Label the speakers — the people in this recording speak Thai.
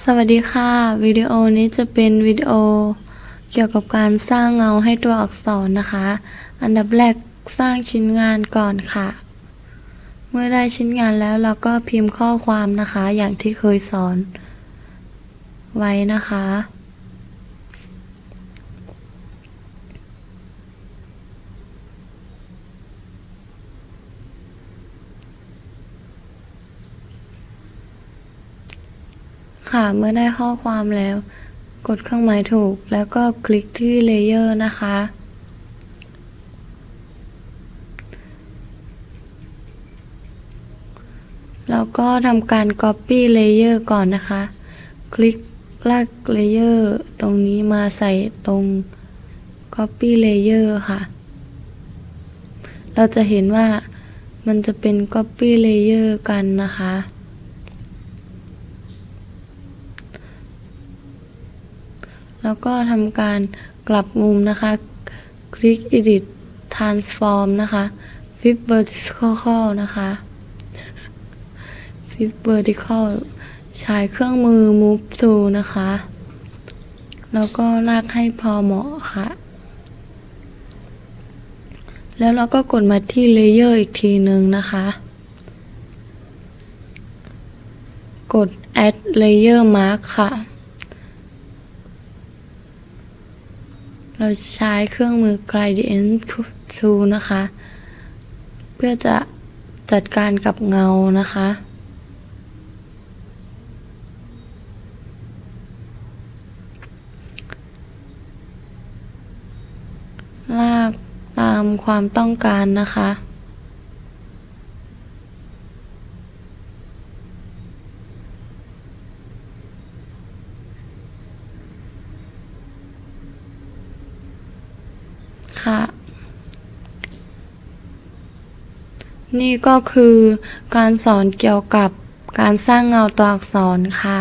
Speaker 1: สวัสดีค่ะ วิดีโอนี้จะเป็นวิดีโอเกี่ยวกับการสร้างเงาให้ตัวอักษรนะคะ อันดับแรกสร้างชิ้นงานก่อนค่ะ เมื่อได้ชิ้นงานแล้วเราก็พิมพ์ข้อความนะคะ อย่างที่เคยสอนไว้นะคะ ค่ะ เมื่อได้ข้อความแล้ว กดเครื่องหมายถูก แล้วก็คลิกที่เลเยอร์นะคะ แล้วก็ทำการ Copy Layer ก่อนนะคะ คลิกลาก Layer ตรงนี้มาใส่ตรง Copy Layer ค่ะ เราจะเห็นว่ามันจะเป็น Copy Layer กันนะคะ แล้วก็ทำการกลับมุมนะคะ คลิก Edit Transform นะคะ Flip Vertical นะคะ Flip Vertical ใช้เครื่องมือ Move Tool นะคะ แล้วก็ลากให้พอเหมาะค่ะ แล้วเราก็กดมาที่ Layer อีกทีหนึ่งนะคะ กด Add Layer Mark ค่ะ เราใช้เครื่องมือ Gradient Tool นะคะ เพื่อจะจัดการกับเงานะคะลากตามความต้องการนะคะะค่ะนี่ก็คือการสอนเกี่ยวกับการสร้างเงาตัวอักษรค่ะ